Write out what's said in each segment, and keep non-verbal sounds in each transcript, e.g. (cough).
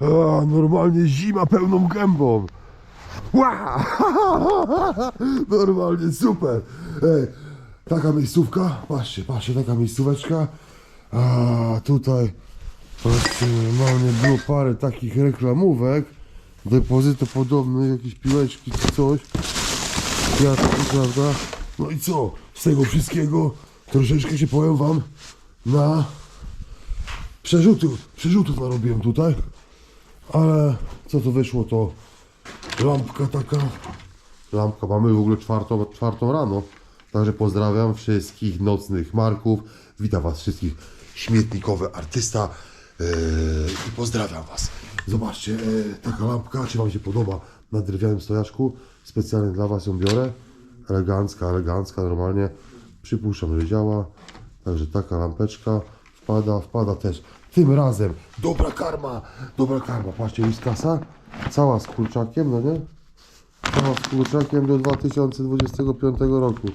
A, normalnie zima pełną gębą. Ła! (laughs) Normalnie super. Ej, taka miejscówka, patrzcie, patrzcie, taka miejscóweczka. A tutaj, normalnie było parę takich reklamówek. Depozyto podobne, jakieś piłeczki czy coś. Kwiatki, prawda? No i co? Z tego wszystkiego troszeczkę się powiem wam na przerzutów, przerzutów narobiłem tutaj. Ale co to wyszło to lampka taka. Lampka mamy w ogóle czwartą, czwartą rano. Także pozdrawiam wszystkich nocnych marków. Witam was wszystkich. Śmietnikowy artysta. Yy, I pozdrawiam was. Zobaczcie, yy, taka lampka, czy wam się podoba na drewnianym stojaczku. Specjalnie dla was ją biorę. Elegancka, elegancka, normalnie. Przypuszczam, że działa. Także taka lampeczka wpada, wpada też. Tym razem dobra karma, dobra karma. Patrzcie, jest kasa. Cała z kurczakiem, no nie? Cała z kurczakiem do 2025 roku.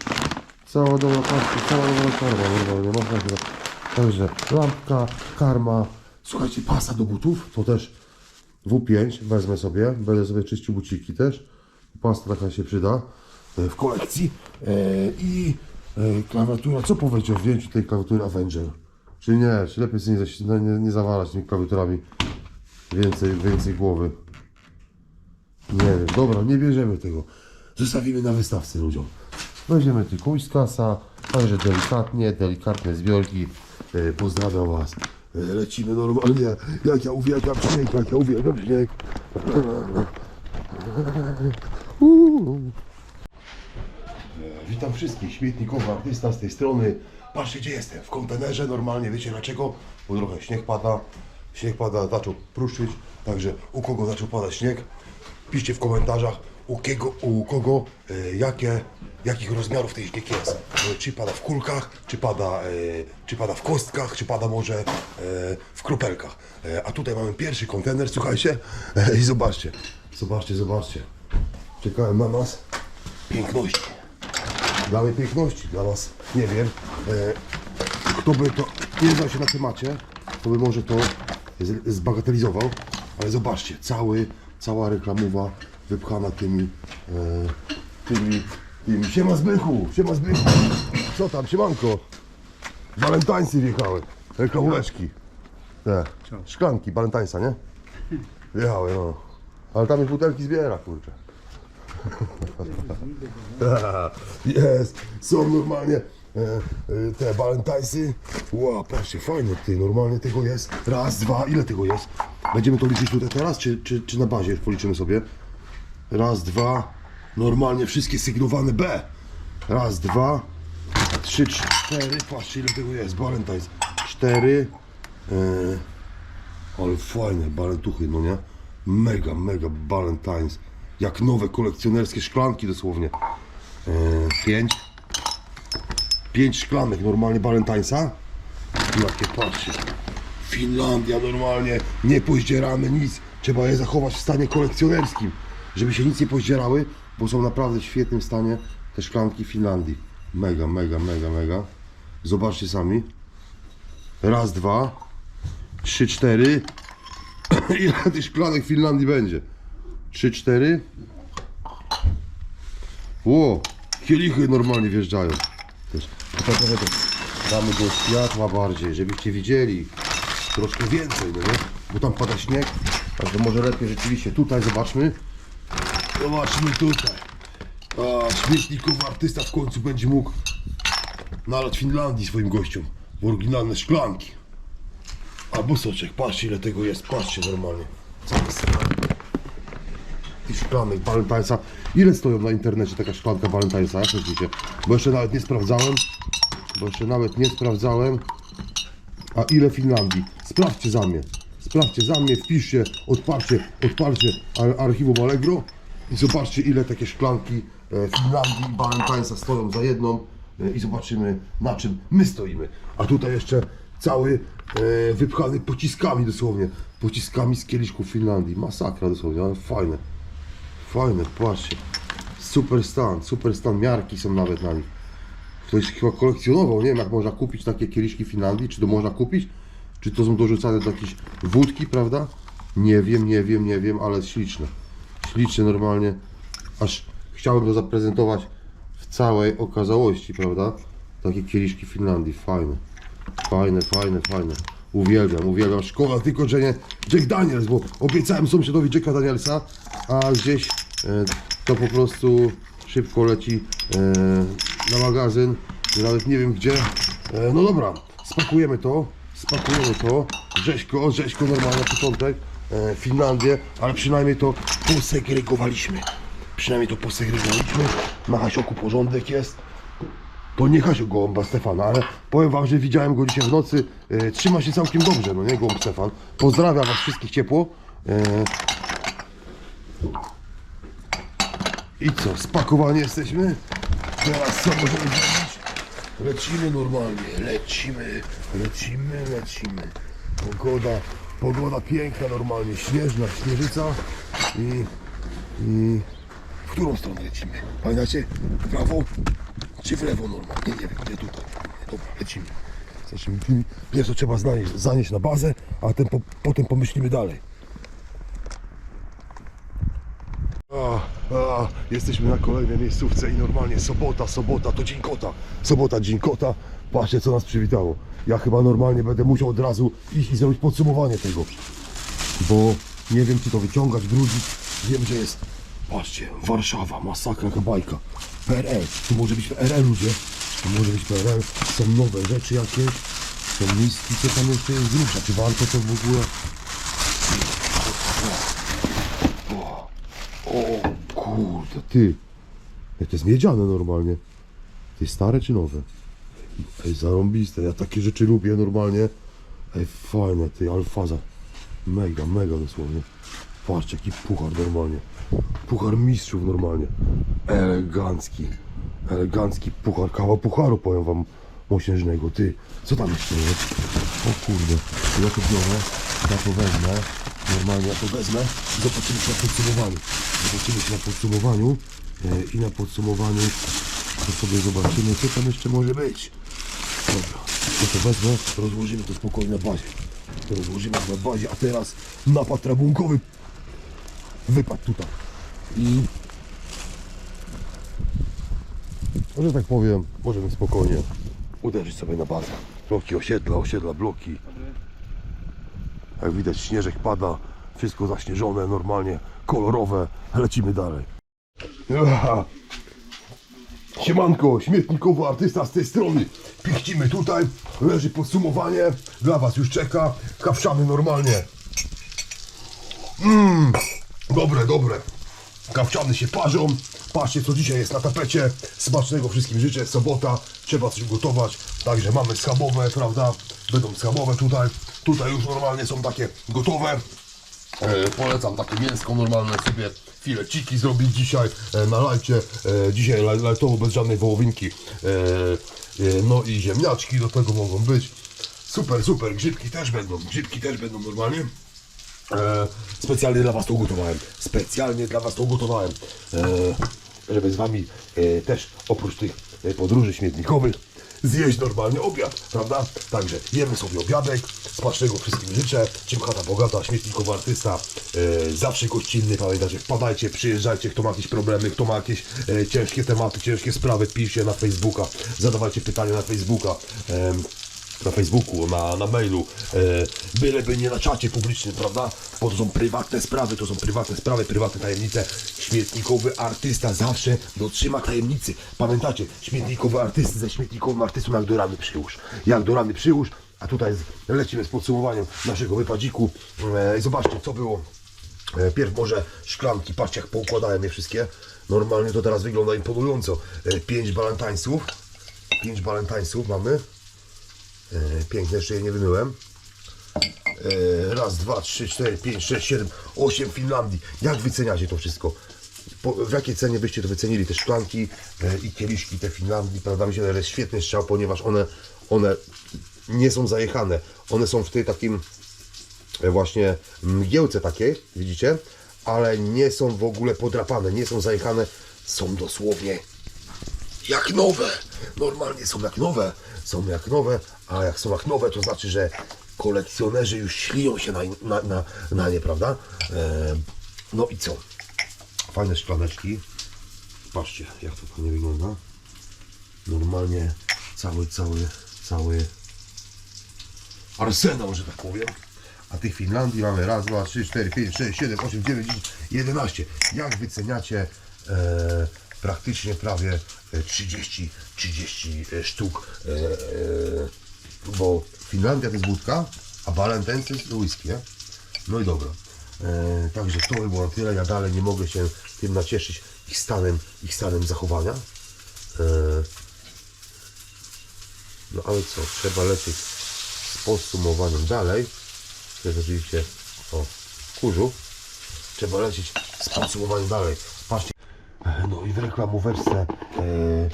Cała dobra, patrzcie, cała dobra karma, normalnie, można się tak- Także lampka, karma. Słuchajcie, pasa do butów, to też W5 wezmę sobie, będę sobie czyścił buciki też. Pasta taka się przyda e, w kolekcji. E, I e, klawiatura, co powiedział w zdjęciu tej klawiatury Avenger? Czy nie, czy lepiej sobie nie, no, nie, nie zawalać tymi klawiaturami więcej, więcej głowy. Nie wiem, dobra, nie bierzemy tego. Zostawimy na wystawce ludziom. Weźmiemy tylko z kasa, także delikatnie, delikatne zbiorki. E, pozdrawiam Was. E, lecimy normalnie, jak ja uwielbiam śnieg, jak ja uwielbiam śnieg. Uuu. E, Witam wszystkich, śmietnikowy artysta z tej strony. Patrzcie gdzie jestem, w kontenerze normalnie, wiecie dlaczego? Bo trochę śnieg pada, śnieg pada, zaczął pruszczyć, także u kogo zaczął padać śnieg? Piszcie w komentarzach, u kogo, u kogo e, jakie, jakich rozmiarów ten śnieg jest. E, czy pada w kulkach, czy pada, e, czy pada w kostkach, czy pada może w kropelkach. A tutaj mamy pierwszy kontener, słuchajcie, i zobaczcie, zobaczcie, zobaczcie. Czekałem na nas piękności mnie piękności, dla Was nie wiem. E, kto by to nie znał się na temacie, to by może to z- zbagatelizował, ale zobaczcie, cały, cała reklamowa wypchana tymi, e, tymi, tymi. Siema Zbychu, siema Zbychu. Co tam, siemanko? Walentańsy wjechały, reklamóweczki. Te, szklanki, Walentańsa, nie? Wjechały, no. Ale tam ich butelki zbiera, kurczę. (laughs) Jest, są normalnie e, e, te Valentine'sy. Ła, patrzcie, fajne ty, normalnie tego jest. Raz, dwa, ile tego jest? Będziemy to liczyć tutaj teraz, czy, czy, czy na bazie już policzymy sobie? Raz, dwa, normalnie wszystkie sygnowane B. Raz, dwa, trzy, cztery, patrzcie ile tego jest, Valentine's. Cztery, e, ale fajne balentuchy, no nie? Mega, mega Valentine's. Jak nowe kolekcjonerskie szklanki dosłownie. Eee, pięć. Pięć szklanek normalnie Valentine'sa. Jakie patrzcie. Finlandia normalnie, nie pozdzierane nic. Trzeba je zachować w stanie kolekcjonerskim, żeby się nic nie pozdzierały, bo są naprawdę w świetnym stanie te szklanki Finlandii. Mega, mega, mega, mega. Zobaczcie sami. Raz, dwa, trzy, cztery. (coughs) Ile tych szklanek Finlandii będzie? Trzy, cztery. Ło, kielichy normalnie wjeżdżają. Też. Trochę to damy do światła bardziej, żebyście widzieli troszkę więcej, no nie? Bo tam pada śnieg, także może lepiej rzeczywiście tutaj zobaczmy. Zobaczmy tutaj. A, śmietnikowy artysta w końcu będzie mógł nalać Finlandii swoim gościom w oryginalne szklanki. Albo soczek, patrzcie ile tego jest, patrzcie normalnie. Cały serwer. Tych szklanek Valentine'sa. Ile stoją na internecie taka szklanka Valentine'sa, jak myślicie? Bo jeszcze nawet nie sprawdzałem. Bo jeszcze nawet nie sprawdzałem. A ile Finlandii? Sprawdźcie za mnie. Sprawdźcie za mnie, wpiszcie, odpalcie, odpalcie ar- archiwum Allegro i zobaczcie ile takie szklanki e, Finlandii Valentine'sa stoją za jedną e, i zobaczymy na czym my stoimy. A tutaj jeszcze cały e, wypchany pociskami dosłownie. Pociskami z kieliszków Finlandii. Masakra dosłownie, ale fajne. Fajne, patrzcie. Super stan, super stan. Miarki są nawet na nich. Ktoś chyba kolekcjonował, nie wiem jak można kupić takie kieliszki Finlandii, czy to można kupić, czy to są dorzucane do jakiejś wódki, prawda? Nie wiem, nie wiem, nie wiem, ale śliczne. Śliczne normalnie. Aż chciałbym to zaprezentować w całej okazałości, prawda? Takie kieliszki Finlandii, fajne. Fajne, fajne, fajne. Uwielbiam, uwielbiam. Szkoda tylko, że nie Jack Daniels, bo obiecałem sąsiadowi Jacka Danielsa, a gdzieś to po prostu szybko leci e, na magazyn. Nawet nie wiem gdzie. E, no dobra, spakujemy to. Spakujemy to. Rzeźko, rzeźko normalnie na początek. E, Finlandię, ale przynajmniej to posegregowaliśmy. Przynajmniej to posegregowaliśmy. Na Hasioku porządek jest. To nie Hasio gołąba Stefana, ale powiem wam, że widziałem go dzisiaj w nocy. E, trzyma się całkiem dobrze, no nie gołąb Stefan. Pozdrawiam was wszystkich ciepło. I co, spakowani jesteśmy? Teraz co możemy zrobić? Lecimy normalnie, lecimy, lecimy, lecimy. Pogoda, pogoda piękna normalnie, śnieżna, śnieżyca i, i w którą stronę lecimy? Pamiętacie? W prawo czy w lewo normalnie? Nie, nie wiem, nie tutaj. Dobra, lecimy. Pierwsze trzeba zanieść, na bazę, a potem pomyślimy dalej. A, a, jesteśmy na kolejnej miejscówce i normalnie sobota, sobota to dzień kota. Sobota, dzień kota. Patrzcie co nas przywitało. Ja chyba normalnie będę musiał od razu iść i zrobić podsumowanie tego. Bo nie wiem czy to wyciągać, brudzić. Wiem, że jest. Patrzcie, Warszawa, masakra, jaka. PRL, tu może być PRL ludzie. Tu może być PRL. Są nowe rzeczy jakieś. Są miski, co tam jeszcze jest z grubsza. Czy warto to w ogóle? O kurde, ty. Jak to jest miedziane normalnie. Ty stare czy nowe? Ej, zarąbiste, ja takie rzeczy lubię normalnie. Ej, fajne, ty, alfaza. Mega, mega dosłownie. Patrzcie, jaki puchar normalnie. Puchar mistrzów normalnie. Elegancki. Elegancki puchar, kawa pucharu, powiem wam mosiężnego. Ty, co tam jeszcze jest? O kurde, ja to biorę, ja to wezmę. Normalnie ja to wezmę i zobaczymy się na podsumowaniu. Zobaczymy się na podsumowaniu e, i na podsumowaniu to sobie zobaczymy, co tam jeszcze może być. Dobra, to to wezmę, rozłożymy to spokojnie na bazie. Rozłożymy to na bazie, a teraz napad rabunkowy wypadł tutaj. I że tak powiem, możemy spokojnie uderzyć sobie na bazę. Bloki osiedla, osiedla, bloki. Jak widać śnieżek pada, wszystko zaśnieżone, normalnie, kolorowe. Lecimy dalej. Siemanko, śmietnikowy artysta z tej strony. Pichcimy tutaj, leży podsumowanie, dla was już czeka. Kawszamy normalnie. Mmm, dobre, dobre. Kawczany się parzą. Patrzcie co dzisiaj jest na tapecie. Smacznego wszystkim życzę. Sobota, trzeba coś gotować. Także mamy schabowe, prawda? Będą schabowe tutaj. Tutaj już normalnie są takie gotowe. E, polecam takie mięsko normalne sobie fileciki zrobić dzisiaj e, na lajcie. E, dzisiaj laj, lajtowo bez żadnej wołowinki. E, e, no i ziemniaczki do tego mogą być. Super, super. Grzybki też będą. Grzybki też będą normalnie. E, specjalnie dla Was to ugotowałem. Specjalnie dla Was to ugotowałem. E, żeby z Wami e, też oprócz tych e, podróży śmietnikowych zjeść normalnie obiad, prawda? Także jemy sobie obiadek. Smacznego wszystkim życzę. Czym chata bogata, śmietnikowy artysta. E, zawsze gościnny. Pamiętajcie, wpadajcie, przyjeżdżajcie. Kto ma jakieś problemy, kto ma jakieś e, ciężkie tematy, ciężkie sprawy, piszcie na Facebooka. Zadawajcie pytania na Facebooka. Na Facebooku, na, na mailu, e, byleby nie na czacie publicznym, prawda? Bo to są prywatne sprawy, to są prywatne sprawy, prywatne tajemnice. Śmietnikowy artysta zawsze dotrzyma tajemnicy. Pamiętacie, śmietnikowy artysty ze śmietnikowym artystą jak do rany przyłóż. Jak do rany przyłóż, a tutaj lecimy z podsumowaniem naszego wypadziku. E, zobaczcie, co było. E, Pierw może szklanki, patrzcie jak poukładałem je wszystkie. Normalnie to teraz wygląda imponująco. E, pięć balentańców. Pięć balentańców mamy. E, Piękne, jeszcze je nie wymyłem. E, Raz, dwa, trzy, cztery, pięć, sześć, siedem, osiem Finlandii. Jak wyceniacie to wszystko? Po, w jakiej cenie byście to wycenili? Te szklanki e, i kieliszki te Finlandii, prawda? Myślę, że jest świetny strzał, ponieważ one, one nie są zajechane. One są w tej takim właśnie mgiełce takiej, widzicie? Ale nie są w ogóle podrapane, nie są zajechane. Są dosłownie jak nowe. Normalnie są jak nowe. Są jak nowe, a jak są jak nowe, to znaczy, że kolekcjonerzy już śliją się na, na, na, na nie, prawda? E, no i co? Fajne szklaneczki. Patrzcie, jak to fajnie wygląda. Normalnie cały, cały, cały arsenał, że tak powiem. A tych Finlandii mamy raz, dwa, trzy, cztery, pięć, sześć, siedem, osiem, dziewięć, dziesięć, jedenaście. Jak wyceniacie e, praktycznie prawie e, 30, 30 e, sztuk, e, bo Finlandia to jest wódka, a Ballantine to jest whisky, nie? No i dobra. Także to by było na tyle. Ja dalej nie mogę się tym nacieszyć ich stanem, ich stanem zachowania. No ale co, trzeba lecieć z podsumowaniem dalej. To jest oczywiście o kurzu. Trzeba lecieć z podsumowaniem dalej. Patrzcie. No i w reklamóweczce e, e,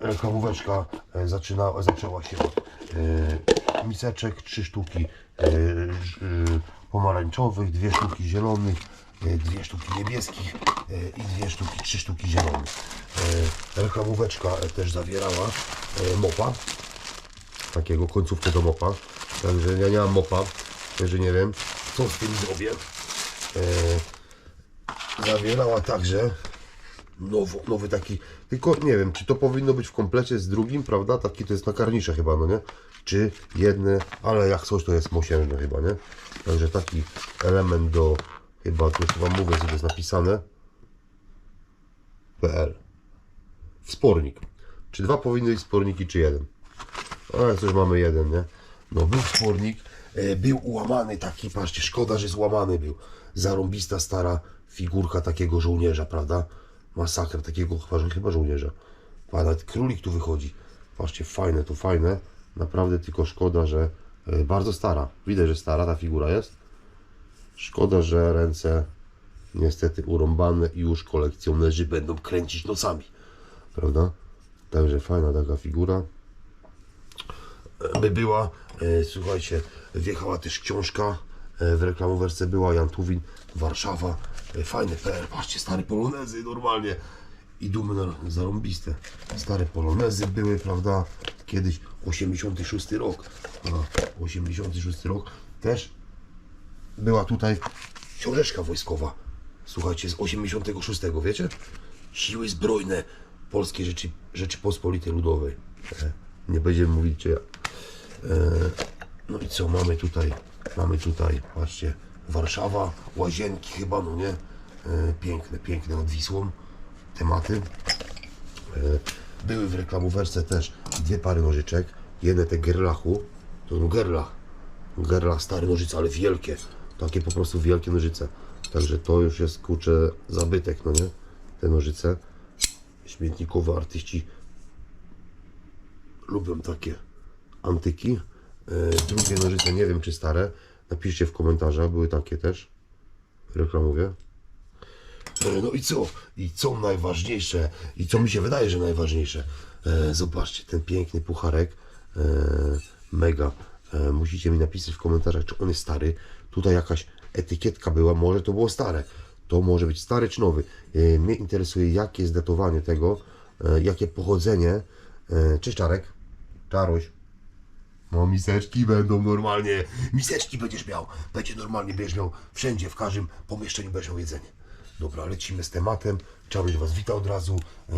reklamóweczka e, zaczyna, zaczęła się od miseczek, trzy sztuki pomarańczowych, dwie sztuki zielonych, dwie sztuki niebieskich i dwie sztuki, trzy sztuki zielonych. Reklamóweczka też zawierała mopa, takiego końcówkę do mopa, także ja nie mam mopa, także nie wiem co z tym zrobię. Zawierała także nowo, nowy taki, tylko nie wiem, czy to powinno być w komplecie z drugim, prawda? Taki to jest na karnisze chyba, no nie? Czy jedne, ale jak coś to jest mosiężne chyba, nie? Także taki element do, chyba, tu chyba mówię, co to jest napisane. PL. Wspornik. Czy dwa powinny być sporniki, czy jeden? Ale coś mamy jeden, nie? No był wspornik, e, był ułamany taki, patrzcie, szkoda, że złamany był. Zarąbista stara figurka takiego żołnierza, prawda? Masakra takiego chyba, chyba żołnierza. A nawet królik tu wychodzi. Patrzcie, fajne, to fajne. Naprawdę tylko szkoda, że e, bardzo stara. Widać, że stara ta figura jest. Szkoda, że ręce niestety urąbane i już kolekcjonerzy będą kręcić nosami. Prawda? Także fajna taka figura by była. E, słuchajcie, wjechała też książka e, w reklamowerce była Jan Tuwin, Warszawa. E, fajny PR, patrzcie, stare polonezy normalnie. I dumy na- zarąbiste. Stare polonezy były, prawda? Kiedyś 86 rok. A, 86 rok. Też była tutaj książeczka wojskowa. Słuchajcie, z 86, wiecie? Siły Zbrojne Polskiej Rzeczy, Rzeczypospolitej Ludowej. E, Nie będziemy mówić, czy ja. No i co, mamy tutaj, mamy tutaj, patrzcie, Warszawa, łazienki chyba, no nie? E, piękne, piękne nad Wisłą tematy. E, były w reklamóweczce też dwie pary nożyczek, jedne te Gerlachu, to są Gerlach, Gerlach stare nożyce, ale wielkie, takie po prostu wielkie nożyce. Także to już jest, kurczę, zabytek, no nie? Te nożyce, śmietnikowe artyści lubią takie antyki. E, Drugie nożyce, nie wiem czy stare. Napiszcie w komentarzach, były takie też. Reklamówie. E, No i co? I co najważniejsze? I co mi się wydaje, że najważniejsze? E, Zobaczcie, ten piękny pucharek. E, Mega. E, Musicie mi napisać w komentarzach, czy on jest stary. Tutaj jakaś etykietka była, może to było stare. To może być stary czy nowy. E, Mnie interesuje, jakie jest datowanie tego, e, jakie pochodzenie. E, Cześć Czarek. Czaruś. No miseczki będą normalnie. Miseczki będziesz miał. Będzie normalnie, będziesz miał wszędzie, w każdym pomieszczeniu będziesz miał jedzenie. Dobra, lecimy z tematem. Czaruś Was wita od razu. Yy,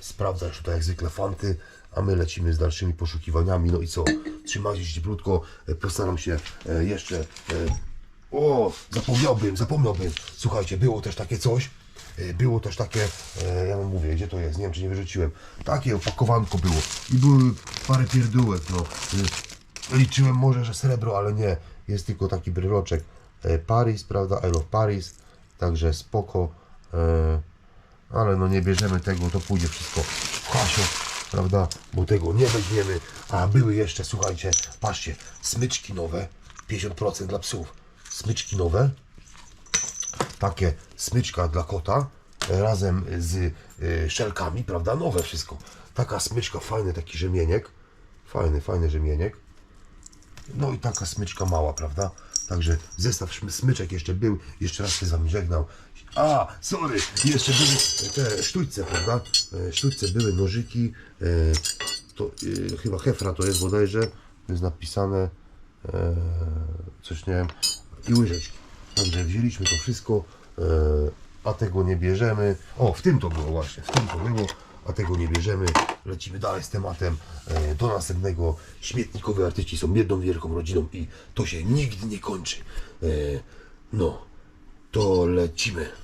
sprawdza już tutaj jak zwykle fanty, a my lecimy z dalszymi poszukiwaniami. No i co? Trzymajcie się cieplutko. E, Postaram się e, jeszcze... e, O, zapomniałbym, zapomniałbym. Słuchajcie, było też takie coś. E, Było też takie, e, ja wam mówię, gdzie to jest, nie wiem czy nie wyrzuciłem. Takie opakowanko było i były parę pierdółek, no. E, Liczyłem może, że srebro, ale nie. Jest tylko taki bryloczek. Paris, prawda? I love Paris. Także spoko. Ale no nie bierzemy tego, to pójdzie wszystko w kasio, prawda? Bo tego nie weźmiemy. A były jeszcze, słuchajcie, patrzcie, smyczki nowe, 50% dla psów. Smyczki nowe, takie smyczka dla kota e, razem z y, szelkami, prawda? Nowe wszystko. Taka smyczka, fajny taki rzemieniek. Fajny, fajny rzemieniek. No i taka smyczka mała, prawda? Także zestaw smyczek jeszcze był. Jeszcze raz się z wami żegnał. A, sorry, jeszcze były te sztućce, prawda? E, Sztućce były, nożyki. e, To e, chyba hefra to jest bodajże. jest napisane e, coś nie wiem i łyżeczki. Także wzięliśmy to wszystko, e, a tego nie bierzemy. O, w tym to było właśnie, w tym to było, a tego nie bierzemy. Lecimy dalej z tematem e, do następnego. Śmietnikowi artyści są jedną wielką rodziną i to się nigdy nie kończy. E, no, to lecimy.